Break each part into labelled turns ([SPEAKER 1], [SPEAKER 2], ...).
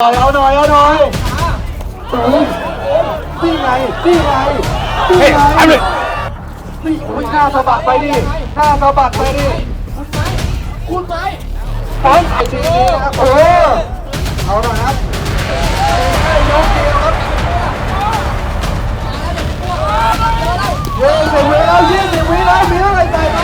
[SPEAKER 1] หน่อยเอาหน่อยเอาหน่อยนี่ไงนี่ไงนี่
[SPEAKER 2] เฮ้ย
[SPEAKER 1] ไง
[SPEAKER 2] ทำเลย
[SPEAKER 1] นี่อุ้ยหน้าสะบัดไปดิหน้าสะบัดไปดิ
[SPEAKER 3] คุณไหม
[SPEAKER 1] ป้อนไอ้ทีนี้นะครับเออเอาหน่อยครับให้ยกเดียวครับเย้สิบวิแล้วยี่สิบวิแล้วมีอะไรใจ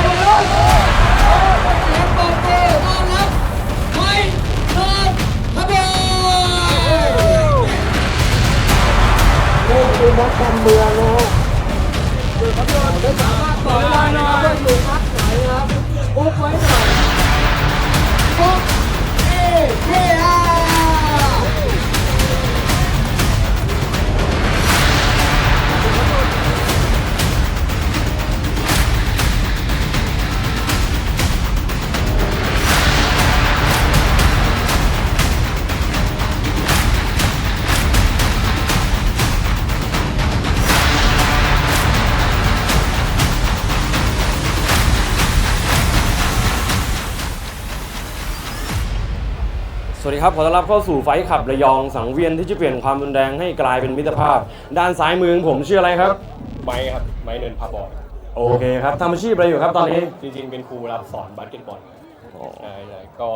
[SPEAKER 3] โอ้ไว้หน่อยอุ๊บเอเย่อ
[SPEAKER 2] สวัสดีครับ ขอต้อนรับเข้าสู่ไฟท์ขับระยองสังเวียนที่จะเปลี่ยนความรุนแรงให้กลายเป็นมิตรภาพ ด้านซ้ายมือของผมชื่ออะไรครับ
[SPEAKER 4] ไม้ครับ ไม้เดินพาบอล
[SPEAKER 2] โอเคครับทำอาชีพอะไรอยู่ครับตอนนี้
[SPEAKER 4] จริงๆ เป็นครูรับสอนบาสเกตบอล
[SPEAKER 2] อ๋อ
[SPEAKER 4] ใช่ใช่ก็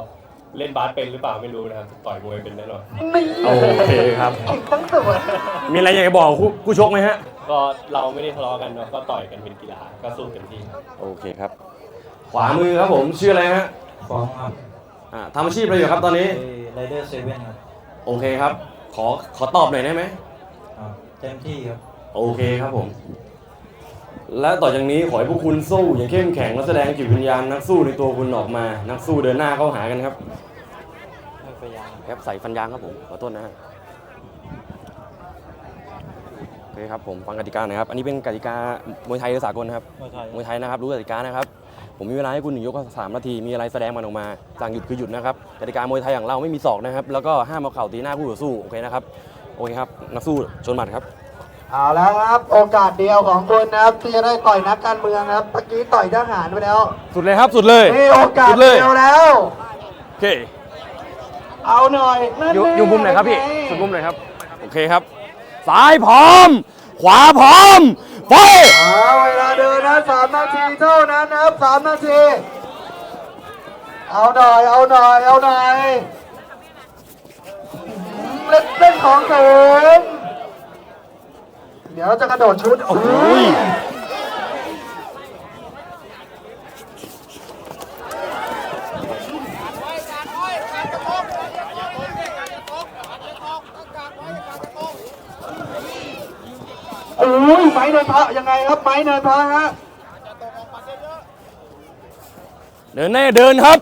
[SPEAKER 4] เล่นบาสเป็นหรือเปล่าไม่รู้นะครับต่อยมวยเป็นแน่นอน
[SPEAKER 1] นี่
[SPEAKER 2] โอเคครับ
[SPEAKER 1] ทั้งตัว
[SPEAKER 2] มีอะไรอยากจะบอกคู่คู่ชกไหมฮะ
[SPEAKER 4] ก็เราไม่ได้ทะเลาะกันเนาะก็ต่อยกันเป็นกีฬาก็สู้เต็มที่
[SPEAKER 2] โอเคครับ ขวามือครับผมชื่ออะไรฮะ
[SPEAKER 5] ฟ้องครับ
[SPEAKER 2] อ่าทำอาชีพอะไรอยู่ครับตอนนี้
[SPEAKER 5] ไรเดอร์เซเว่นครับ
[SPEAKER 2] โอเคครับ ขอขอตอบหน่อยได้ไหม
[SPEAKER 5] ครับเต็มที่ครับ
[SPEAKER 2] โอเคครับผม และต่อจากนี้ขอให้พวกคุณสู้อย่างเข้มแข็งและแสดงจิตวิญญาณนักสู้ในตัวคุณออกมา นักสู้เดินหน้าเข้าหากันครับ
[SPEAKER 5] ไม่พยายาม
[SPEAKER 2] ครับใส่ฟันยางครับผมขอโทษนะฮะโอเคครับผมฟังกติกาหน่อยครับ อันนี้เป็นกติกามวยไทยหรือสากลนะครับ
[SPEAKER 5] มวยไทย
[SPEAKER 2] มวยไทยนะครับ รู้กติกานะครับ ผมมีเวลาให้คุณหนึ่งยกสามนาที มีอะไรแสดงมันออกมา สั่งหยุดคือหยุดนะครับกติกามวยไทยอย่างเราไม่มีศอกนะครับ แล้วก็ห้ามเอาเข่าตีหน้าคู่ต่อสู้ โอเคนะครับ โอเคครับ นักสู้ชนหมัดครับ
[SPEAKER 1] เอาแล้วครับ โอกาสเดียวของคุณนะครับที่จะได้ต่อยนักการเมืองนะครับ เมื่อกี้ต่อยทหารไปแล้ว
[SPEAKER 2] สุดเลยครับ สุดเลย
[SPEAKER 1] นี่โอกาส
[SPEAKER 2] สุดเลย
[SPEAKER 1] เดียวแล้ว
[SPEAKER 2] โอเค
[SPEAKER 1] เอาหน่อยนั่น
[SPEAKER 2] อยู่
[SPEAKER 1] แน่
[SPEAKER 2] อยู่มุมไหนครับพี่
[SPEAKER 1] ไง
[SPEAKER 2] สุดมุมไหนครับ โอเคครับ ซ้ายพร้อม ขวาพร้อม ไฟ
[SPEAKER 1] เอาเวลาเดินนะสามนาทีเท่านั้นนะครับสามนาที เอาหน่อย เอาหน่อย เอาหน่อยเล่นเล่นของเสริมเดี๋ยวจะกระโดดชุด โอ้ย โอ้ยไม้ เนินพระยังไงครับไม้เนินพระฮะ
[SPEAKER 2] เดินแน่เดินครับ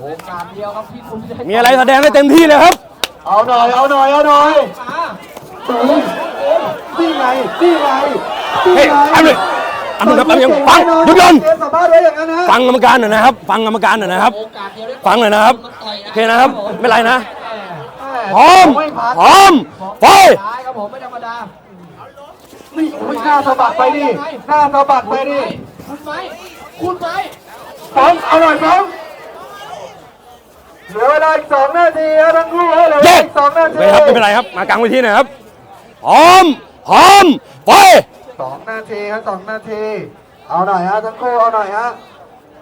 [SPEAKER 3] โอกาสเดียวครับที่คุณจะได้
[SPEAKER 2] มีอะไรแสดงได้เต็มที่เลยครับ
[SPEAKER 1] เอาหน่อยเอาหน่อยเอาหน่อย
[SPEAKER 3] มา
[SPEAKER 1] โอ้ยนี่ไงนี่ไงนี่
[SPEAKER 2] เฮ้ย
[SPEAKER 1] ไง
[SPEAKER 2] แป๊บนึงอันนึงครับแป๊บนึงฟังหยุดก่อน
[SPEAKER 1] เกมสัมภาษณ์ไว้อย่างนั้นฮะ
[SPEAKER 2] ฟังกรรมการหน่อยนะครับ ฟังกรรมการหน่อยนะครับ
[SPEAKER 3] โอกาสเดียวได้
[SPEAKER 2] ฟังหน่อยนะครับ
[SPEAKER 3] ต่อย
[SPEAKER 2] โอเคนะครับ ไม่เป็นไรนะ
[SPEAKER 1] แพ
[SPEAKER 2] ร้อม
[SPEAKER 1] ไม่พัก
[SPEAKER 2] พร้อมไฟ
[SPEAKER 3] ซ้ายครับผมไม่ธรรมดา
[SPEAKER 1] นี่อุ้ยหน้าสะบัดไปดิหน้าสะบัดไปดิ
[SPEAKER 3] คุณไหมคุณไหม
[SPEAKER 1] ฟ้องเอาหน่อยฟ้องเหลือเวลาอีกสองนาทีครับทั้งคู่เหลือเว
[SPEAKER 2] เย้
[SPEAKER 1] ลาอีกสองนาที
[SPEAKER 2] ไม่ครับไม่เป็นไรครับ มากลางเวทีหน่อยครับพร้อมพร้อมไฟ
[SPEAKER 1] สองนาทีครับสองนาที เอาหน่อยฮะทั้งคู่เอาหน่อยฮะ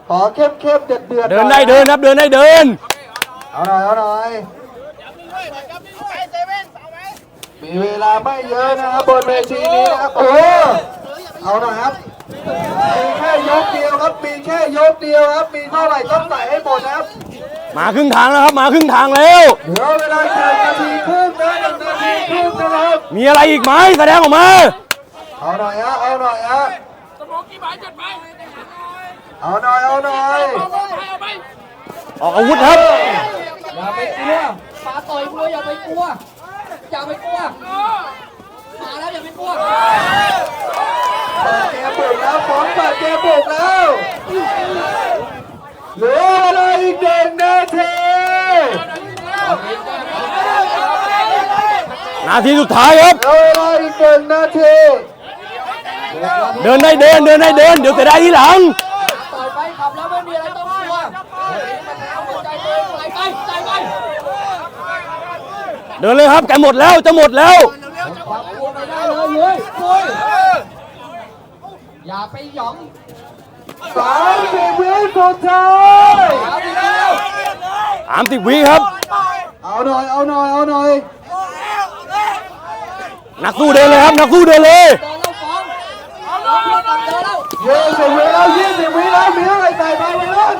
[SPEAKER 1] ขอเข้มเข้มๆเดือดเดือด
[SPEAKER 2] เดินได้เดินครับเดินได้เดิน
[SPEAKER 1] เอาหน่อยเอาหน่อย มีเวลาไม่เยอะนะครับบนเวทีนี้นะครับโอ้เอาหน่อยครับมีแค่ยกเดียวครับมีแค่ยกเดียวครับมีเท่าไหร่ต้องใส่ให้หมดนะครับ
[SPEAKER 2] มาครึ่งทางแล้วครับมาครึ่งทางแล้ว
[SPEAKER 1] เหลือเวลาหนึ่งนาทีครึ่งนะหนึ่งนาทีครึ่งนะครับ
[SPEAKER 2] มีอะไรอีกไหมแสดงออกมา
[SPEAKER 1] เอาหน่อยฮะเอาหน่อยฮะเอาหน่อยเอาหน่อย
[SPEAKER 2] ออกอาวุธครับ
[SPEAKER 3] อย่าไปกลัว ปาต่อยกลัวอย่าไปกลัว อย่าไปกลัวมาแล้วอย่าไปกลัว
[SPEAKER 1] เปิดเกมบุกแล้วฟ้องเปิดเกมบุกแล้วเหลือเวลาอีกหนึ่งนาที
[SPEAKER 2] นาทีสุดท้ายครับ
[SPEAKER 1] เหลือเวลาอีกหนึ่งนาที
[SPEAKER 2] เดินได้เดินเดินได้เดิน เดี๋ยวเสียดายทีหลัง
[SPEAKER 3] ต่อยไปขับแล้วไม่มีอะไรต้องกลัวมันแล้วหัวใจเต้นไปไปใจไป
[SPEAKER 2] เดินเลยครับแกหมดแล้วจะหมดแล้ว
[SPEAKER 3] ความกลัวไม่ได้เลยเลยเลยอย่าไปหยอง
[SPEAKER 1] สามสิบวิสุดท้าย
[SPEAKER 3] เอาดีแล้ว
[SPEAKER 2] สามสิบวิครับ
[SPEAKER 1] เอาหน่อย เอาหน่อย เอาหน่อย
[SPEAKER 2] นักสู้เดินเลยครับ นักสู้เดินเลย
[SPEAKER 3] เดินแล้วฟ้องเอาเพื่อนกันเดินแล้ว
[SPEAKER 1] ยี่สิบวิแล้วยี่สิบวิแล้วมีอะไรใส่ไปไปนั่น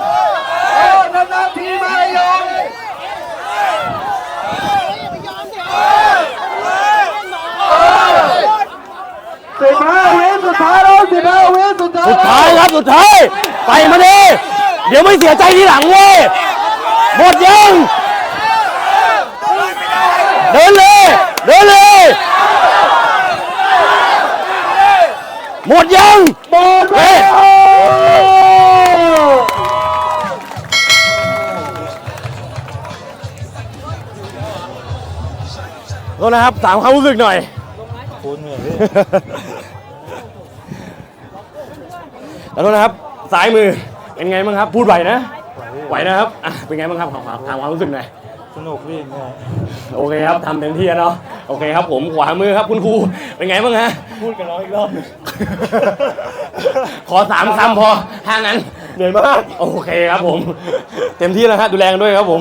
[SPEAKER 1] โอ้นานๆทีมาเลยยองสิบห้าวิสุดท้ายแล้วสิบห้าวิ สุดท้าย
[SPEAKER 2] สุด
[SPEAKER 1] แล้ว
[SPEAKER 2] ท้ายครับสุดท้าย ไปมาดิเดี๋ยวไม่เสียใจทีหลังเว้ยหมดยังเดินเลยเดินเลยหมดยัง
[SPEAKER 1] หมด
[SPEAKER 2] เลยโทษนะครับถามความรู้สึกหน่อย
[SPEAKER 5] คูณเหนื่อย พี่
[SPEAKER 2] ขอโทษนะครับซ้ายมือเป็นไงบ้างครับ พูดไหวนะ ไหวนะครับอะเป็นไงบ้างครับขอถามถามความรู้สึกหน่อย
[SPEAKER 5] สนุกพี่เหนื่อย
[SPEAKER 2] โอเคครับทำเต็มที่แล้วเนาะโอเคครับ ผมขวามือครับคุณครูเป็นไงบ้างฮะ
[SPEAKER 5] พูดกันร้องอีกรอบ
[SPEAKER 2] ขอสามคำพอถ้างั้นเหนื่อยมากโอเคครับผม เต็มที่แล้วฮะดูแลกันด้วยครับผม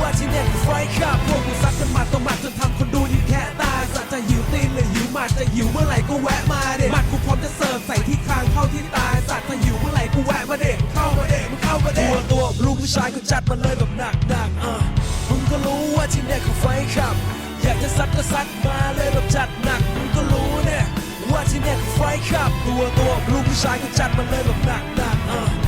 [SPEAKER 6] ว่าที่เนี่ยคือไฟขับพวกกูซัด หรือหิวหมัดจะหิวเมื่อไหร่ก็แวะมาเด็หมัดกูพร้อมจะเสิร์ฟใส่ที่คางเข้าที่ตายสัตว์ถ้าหิวเมื่อไหร่กูแวะมาเด็เข้ามาเด็มึงเข้ามาเด็ตัวตัวลูกผู้ชายก็จัดมาเลยแบบหนักหนักอะมึงก็รู้ว่าที่เนี่ยคือไฟขับ อยากจะซัดก็ซัดมาเลยแบบจัดหนักมึงก็รู้เนี่ยว่าที่เนี่ยคือไฟขับ ตัวตัวลูกผู้ชายก็จัดมาเลยแบบหนักหนักอะ